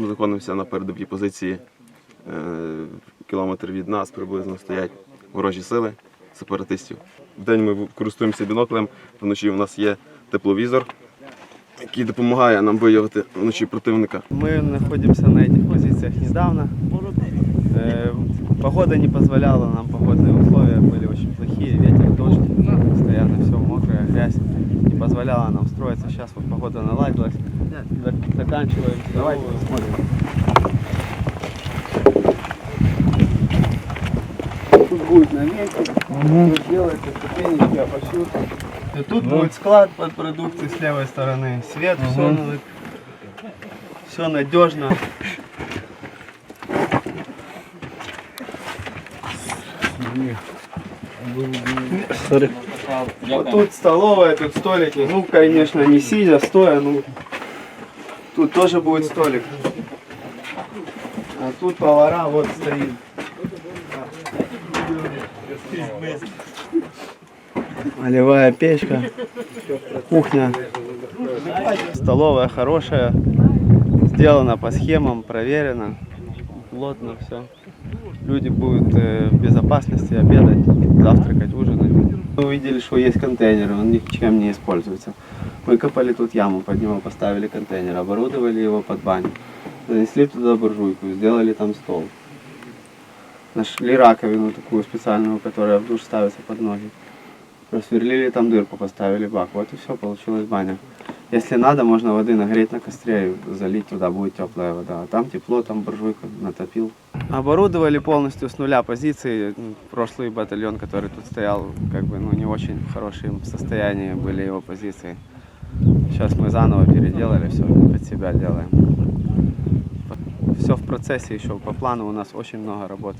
Ми знаходимося на передовій позиції. Е, Кілометр від нас приблизно стоять ворожі сили сепаратистів. Вдень ми користуємося біноклем, вночі у нас є тепловізор, який допомагає нам виявити вночі противника. Мы находимся на этих позициях недавно. Э, Погода не позволяла нам, погодные условия были очень плохие, ветер, дождь, постоянно все мокрая, грязь. Не позволяла нам строиться. Сейчас вот погода наладилась. Зак- Заканчиваем. Давайте посмотрим. Тут будет на месте, тут делается ступенечки, обошют. И тут будет склад под продукты с левой стороны. Свет, все, все надежно. Вот тут столовая, тут столики. Ну, конечно, не сидя, стоя, ну, тут тоже будет столик. А тут повара вот стоит. Олевая печка, кухня. Столовая хорошая, сделана по схемам, проверено, плотно все. Люди будут э, в безопасности обедать, завтракать, ужинать. Мы увидели, что есть контейнер, он ничем не используется. Выкопали тут яму, под него поставили контейнер, оборудовали его под баню. Занесли туда буржуйку, сделали там стол. Нашли раковину такую специальную, которая в душ ставится под ноги. Просверлили там дырку, поставили бак. Вот и все, получилась баня. Если надо, можно воды нагреть на костре и залить туда, будет теплая вода. А там тепло, там буржуйка натопил. Оборудовали полностью с нуля позиции. Прошлый батальон, который тут стоял, как бы ну, не очень в хорошем состоянии были его позиции. Сейчас мы заново переделали, все под себя делаем. Все в процессе еще, по плану у нас очень много работы.